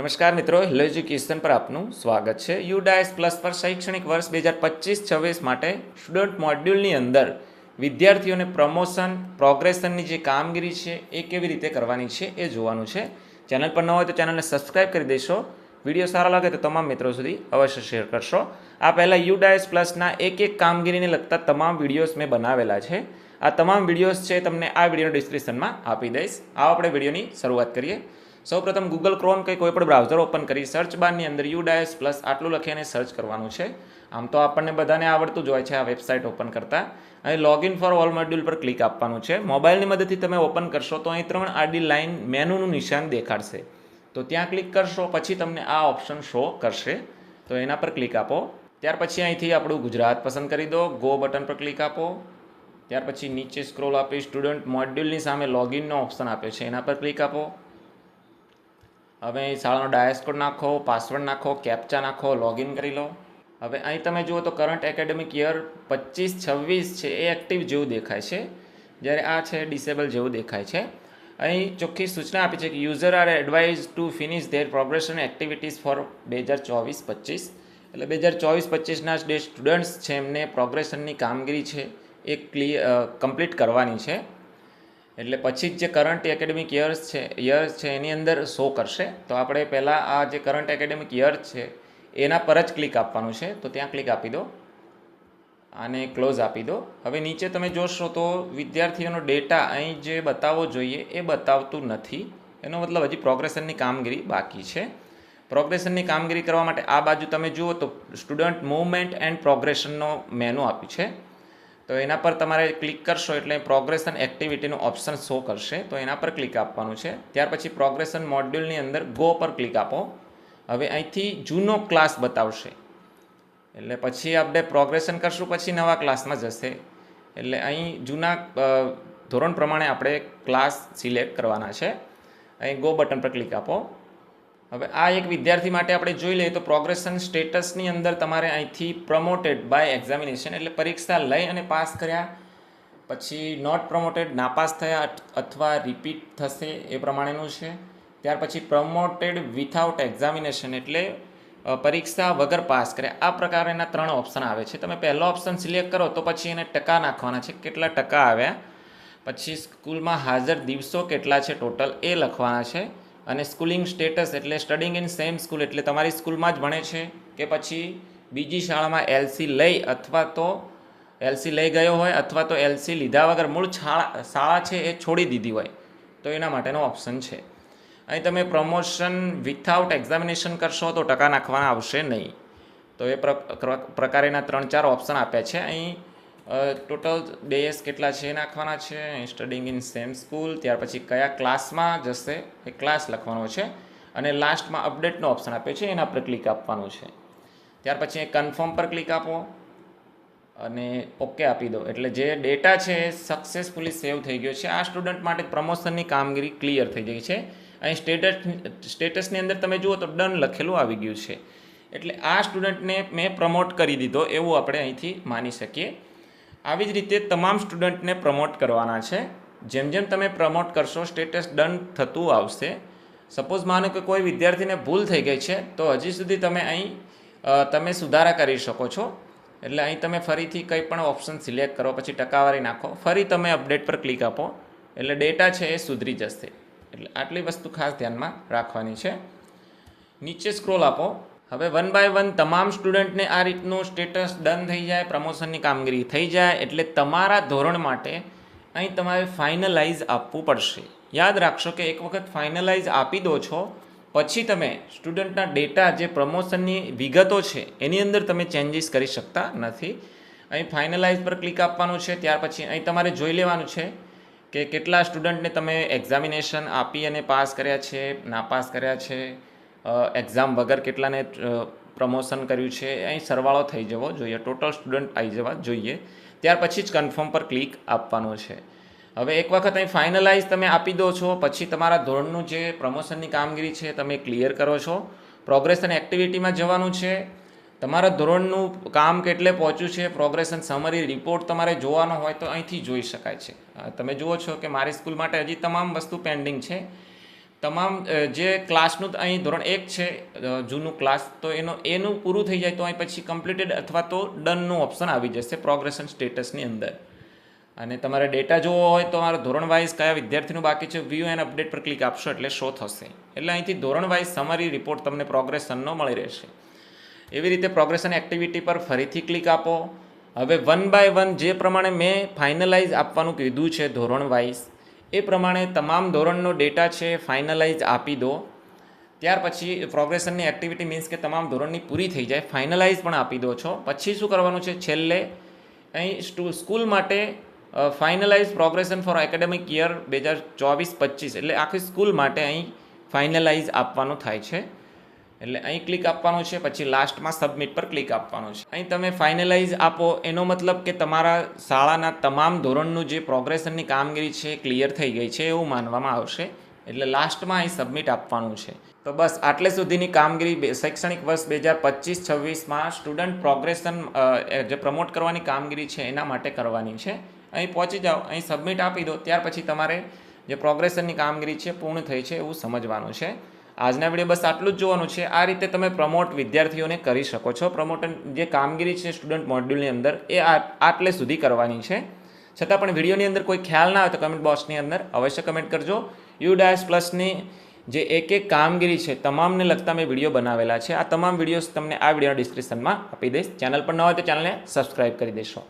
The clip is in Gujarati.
નમસ્કાર મિત્રો હેલો એજ્યુકેશન પર આપનું સ્વાગત છે. યુડાયસ પ્લસ પર શૈક્ષણિક વર્ષ બે હજાર પચીસ છવ્વીસ માટે સ્ટુડન્ટ મોડ્યુલની અંદર વિદ્યાર્થીઓને પ્રમોશન પ્રોગ્રેશનની જે કામગીરી છે, એ કેવી રીતે કરવાની છે, એ જોવાનું છે. ચેનલ પર ન હોય તો ચેનલને સબસ્ક્રાઈબ કરી દેશો. વીડિયો સારા લાગે તો તમામ મિત્રો સુધી અવશ્ય શેર કરશો. આ પહેલાં યુડાયસ પ્લસના એક એક કામગીરીને લગતા તમામ વિડીયોઝ મેં બનાવેલા છે. આ તમામ વિડીયોઝ છે તમને આ વિડીયોના ડિસ્ક્રિપ્શનમાં આપી દઈશ. આવો આપણે વિડીયોની શરૂઆત કરીએ. સૌપ્રથમ ગૂગલ ક્રોમ કે કોઈ પણ બ્રાઉઝર ઓપન કરી સર્ચ બારની અંદર યુ ડાયસ પ્લસ આટલું લખીને સર્ચ કરવાનું છે. આમ તો આપણને બધાને આવડતું જ હોય છે આ વેબસાઇટ ઓપન કરતાં. અહીં લોગિન ફોર ઓલ મોડ્યુલ પર ક્લિક આપવાનું છે. મોબાઈલની મદદથી તમે ઓપન કરશો તો અહીં ત્રણ આડી લાઇન મેનુનું નિશાન દેખાડશે. તો ત્યાં ક્લિક કરશો, પછી તમને આ ઓપ્શન શો કરશે. તો એના પર ક્લિક આપો. ત્યાર પછી અહીંથી આપણું ગુજરાત પસંદ કરી દો. ગો બટન પર ક્લિક આપો. ત્યાર પછી નીચે સ્ક્રોલ આપી સ્ટુડન્ટ મોડ્યુલની સામે લોગિનનો ઓપ્શન આપ્યો છે. એના પર ક્લિક આપો. હવે શાળાનો ડાયસ્કોડ નાખો પાસવર્ડ નાખો કેપ્ચા નાખો લોગિન કરી લો. હવે અહીં તમે જુઓ તો કરંટ એકેડેમિક યર પચીસ છવ્વીસ છે, એ એક્ટિવ જેવું દેખાય છે. જ્યારે આ છે ડિસેબલ જેવું દેખાય છે. અહીં ચોખ્ખી સૂચના આપી છે કે user are advise to finish their progression activities for બે હજાર ચોવીસ પચીસ એટલે બે હજાર ચોવીસ પચીસના જે સ્ટુડન્ટ્સ છે, એમને પ્રોગ્રેશનની કામગીરી છે, એ ક્લિયર કમ્પ્લીટ કરવાની છે. એટલે પછી જ જે કરંટ એકેડેમિક યર્સ છે યર્સ છે, એની અંદર શો કરશે. તો આપણે પહેલાં આ જે કરંટ એકેડેમિક યર છે, એના પર જ ક્લિક આપવાનું છે. તો ત્યાં ક્લિક આપી દો. આને ક્લોઝ આપી દો. હવે નીચે તમે જોશો તો વિદ્યાર્થીઓનો ડેટા અહીં જે બતાવવો જોઈએ, એ બતાવતું નથી. એનો મતલબ હજી પ્રોગ્રેશનની કામગીરી બાકી છે. પ્રોગ્રેશનની કામગીરી કરવા માટે આ બાજુ તમે જુઓ તો સ્ટુડન્ટ મૂવમેન્ટ એન્ડ પ્રોગ્રેશનનો મેનુ આપ્યું છે. તો એના પર તમારે ક્લિક કરશો એટલે પ્રોગ્રેશન એક્ટિવિટીનું ઓપ્શન શો કરશે. તો એના પર ક્લિક આપવાનું છે. ત્યાર પછી પ્રોગ્રેશન મોડ્યુલની અંદર ગો પર ક્લિક આપો. હવે અહીંથી જૂનો ક્લાસ બતાવશે. એટલે પછી આપણે પ્રોગ્રેશન કરશું, પછી નવા ક્લાસમાં જશે. એટલે અહીં જૂના ધોરણ પ્રમાણે આપણે ક્લાસ સિલેક્ટ કરવાના છે. અહીં ગો બટન પર ક્લિક આપો. હવે આ એક વિદ્યાર્થી માટે આપણે જોઈ લઈએ તો પ્રોગ્રેશન સ્ટેટસની અંદર તમારે અહીંથી પ્રમોટેડ બાય એક્ઝામિનેશન એટલે પરીક્ષા લઈ અને પાસ કર્યા. પછી નોટ પ્રમોટેડ નાપાસ થયા અથવા રિપીટ થશે એ પ્રમાણેનું છે. ત્યાર પછી પ્રમોટેડ વિથઆઉટ એક્ઝામિનેશન એટલે પરીક્ષા વગર પાસ કર્યા. આ પ્રકારના ત્રણ ઓપ્શન આવે છે. તમે પહેલો ઓપ્શન સિલેક્ટ કરો તો પછી એને ટકા નાખવાના છે. કેટલા ટકા આવ્યા? પછી સ્કૂલમાં હાજર દિવસો કેટલા છે ટોટલ એ લખવાના છે. અને સ્કૂલિંગ સ્ટેટસ એટલે સ્ટડિંગ ઇન સેમ સ્કૂલ એટલે તમારી સ્કૂલમાં જ ભણે છે કે પછી બીજી શાળામાં એલસી લઈ અથવા તો એલસી લઈ ગયો હોય અથવા તો એલસી લીધા વગર મૂળ શાળા શાળા છે એ છોડી દીધી હોય, તો એના માટેનો ઓપ્શન છે. અહીં તમે પ્રમોશન વિથઆઉટ એક્ઝામિનેશન કરશો તો ટકા નાખવાના આવશે નહીં. તો એ પ્ર- પ્ર- પ્રકારેના ત્રણ ચાર ઓપ્શન આપ્યા છે. અહીં ટોટલ ડેઝ કેટલા છે નાખવાના છે? સ્ટડિંગ ઇન સેમ સ્કૂલ ત્યાર પછી કયા ક્લાસમાં જશે એ ક્લાસ લખવાનો છે. અને લાસ્ટમાં અપડેટનો ઓપ્શન આપ્યો છે, એના પર ક્લિક આપવાનું છે. ત્યાર પછી કન્ફર્મ પર ક્લિક આપો. અને ઓકે આપી દો. એટલે જે ડેટા છે એ સક્સેસફુલી સેવ થઈ ગયો છે. આ સ્ટુડન્ટ માટે પ્રમોશનની કામગીરી ક્લિયર થઈ ગઈ છે. અહીં સ્ટેટસ સ્ટેટસની અંદર તમે જુઓ તો ડન લખેલું આવી ગયું છે. એટલે આ સ્ટુડન્ટને મેં પ્રમોટ કરી દીધો, એવું આપણે અહીંથી માની શકીએ. આવી જ રીતે તમામ સ્ટુડન્ટને પ્રમોટ કરવાના છે. જેમ જેમ તમે પ્રમોટ કરશો, સ્ટેટસ ડન થતું આવશે. સપોઝ માનો કે કોઈ વિદ્યાર્થીને ભૂલ થઈ ગઈ છે, તો હજી સુધી તમે અહીં તમે સુધારા કરી શકો છો. એટલે અહીં તમે ફરીથી કંઈ પણ ઓપ્શન સિલેક્ટ કરો, પછી ટકાવારી નાખો. ફરી તમે અપડેટ પર ક્લિક આપો. એટલે ડેટા છે એ સુધરી જશે. એટલે આટલી વસ્તુ ખાસ ધ્યાનમાં રાખવાની છે. નીચે સ્ક્રોલ આપો. હવે વન બાય વન તમામ સ્ટુડન્ટને આ રીતનું સ્ટેટસ ડન થઈ જાય પ્રમોશનની કામગીરી થઈ જાય, એટલે તમારા ધોરણ માટે અહીં તમારે ફાઇનલાઇઝ આપવું પડશે. યાદ રાખશો કે એક વખત ફાઇનલાઇઝ આપી દો છો, પછી તમે સ્ટુડન્ટના ડેટા જે પ્રમોશનની વિગતો છે, એની અંદર તમે ચેન્જીસ કરી શકતા નથી. અહીં ફાઇનલાઇઝ પર ક્લિક આપવાનું છે, ત્યાર પછી અહીં તમારે જોઈ લેવાનું છે કે કેટલા સ્ટુડન્ટને તમે એક્ઝામિનેશન આપી અને પાસ કર્યા છે નાપાસ કર્યા છે એક્ઝામ વગર કેટલાને પ્રમોશન કર્યું છે અહીં સરવાળો થઈ જવો જોઈએ. ટોટલ સ્ટુડન્ટ આવી જવા જોઈએ. ત્યાર પછી જ કન્ફર્મ પર ક્લિક આપવાનો છે. હવે એક વખત અહીં ફાઇનલાઇઝ તમે આપી દો છો, પછી તમારા ધોરણનું જે પ્રમોશનની કામગીરી છે, તમે ક્લિયર કરો છો. પ્રોગ્રેશન એક્ટિવિટીમાં જવાનું છે. તમારા ધોરણનું કામ કેટલે પહોંચ્યું છે પ્રોગ્રેસન સમરી રિપોર્ટ તમારે જોવાનો હોય તો અહીંથી જોઈ શકાય છે. તમે જુઓ છો કે મારી સ્કૂલ માટે હજી તમામ વસ્તુ પેન્ડિંગ છે. તમામ જે ક્લાસનું અહીં ધોરણ એક છે જૂનું ક્લાસ તો એનો, એનું પૂરું થઈ જાય તો અહીં પછી કમ્પ્લીટેડ અથવા તો ડનનું ઓપ્શન આવી જશે પ્રોગ્રેશન સ્ટેટસની અંદર. અને તમારે ડેટા જોવો હોય તો તમારે ધોરણ વાઇઝ કયા વિદ્યાર્થીનું બાકી છે વ્યૂ એન્ડ અપડેટ પર ક્લિક આપશો એટલે શો થશે. એટલે અહીંથી ધોરણ વાઇઝ સમરી રિપોર્ટ તમને પ્રોગ્રેશનનો મળી રહેશે. એવી રીતે પ્રોગ્રેશન એક્ટિવિટી પર ફરીથી ક્લિક આપો. હવે વન બાય વન જે પ્રમાણે મેં ફાઇનલાઇઝ આપવાનું કીધું છે ધોરણ વાઇઝ એ પ્રમાણે તમામ ધોરણનો ડેટા છે ફાઇનલાઇઝ આપી દો. ત્યાર પછી પ્રોગ્રેશનની એક્ટિવિટી મીન્સ કે તમામ ધોરણની પૂરી થઈ જાય. ફાઇનલાઇઝ પણ આપી દો છો. પછી શું કરવાનું છે? છેલ્લે અહીં સ્કૂલ માટે finalise progression for academic year બે હજાર ચોવીસ પચીસ એટલે આખી સ્કૂલ માટે અહીં ફાઇનલાઇઝ આપવાનું થાય છે. એટલે અહીં ક્લિક આપવાનું છે, પછી લાસ્ટમાં સબમિટ પર ક્લિક આપવાનું છે. અહીં તમે ફાઇનલાઇઝ આપો, એનો મતલબ કે તમારા શાળાના તમામ ધોરણનું જે પ્રોગ્રેશનની કામગીરી છે ક્લિયર થઈ ગઈ છે એવું માનવામાં આવશે. એટલે લાસ્ટમાં અહીં સબમિટ આપવાનું છે. તો બસ, આટલે સુધીની કામગીરી શૈક્ષણિક વર્ષ બે હજાર પચીસ છવ્વીસમાં સ્ટુડન્ટ પ્રોગ્રેશન જે પ્રમોટ કરવાની કામગીરી છે, એના માટે કરવાની છે. અહીં પહોંચી જાઓ, અહીં સબમિટ આપી દો, ત્યાર પછી તમારે જે પ્રોગ્રેશનની કામગીરી છે, પૂર્ણ થઈ છે એવું સમજવાનું છે. આજના વીડિયો બસ આટલું જ જોવાનું છે. આ રીતે તમે પ્રમોટ વિદ્યાર્થીઓને કરી શકો છો. પ્રમોટન જે કામગીરી છે સ્ટુડન્ટ મોડ્યુલની અંદર, એ આટલે સુધી કરવાની છે. છતાં પણ વિડીયોની અંદર કોઈ ખ્યાલ ના આવે તો કમેન્ટ બોક્સની અંદર અવશ્ય કમેન્ટ કરજો. યુ ડાયસ પ્લસની જે એક એક કામગીરી છે, તમામને લગતા મેં વીડિયો બનાવેલા છે. આ તમામ વિડીયોઝ તમને આ વિડીયોના ડિસ્ક્રિપ્શનમાં આપી દઈશ. ચેનલ પર ન હોય તો ચેનલને સબસ્ક્રાઇબ કરી દેશો.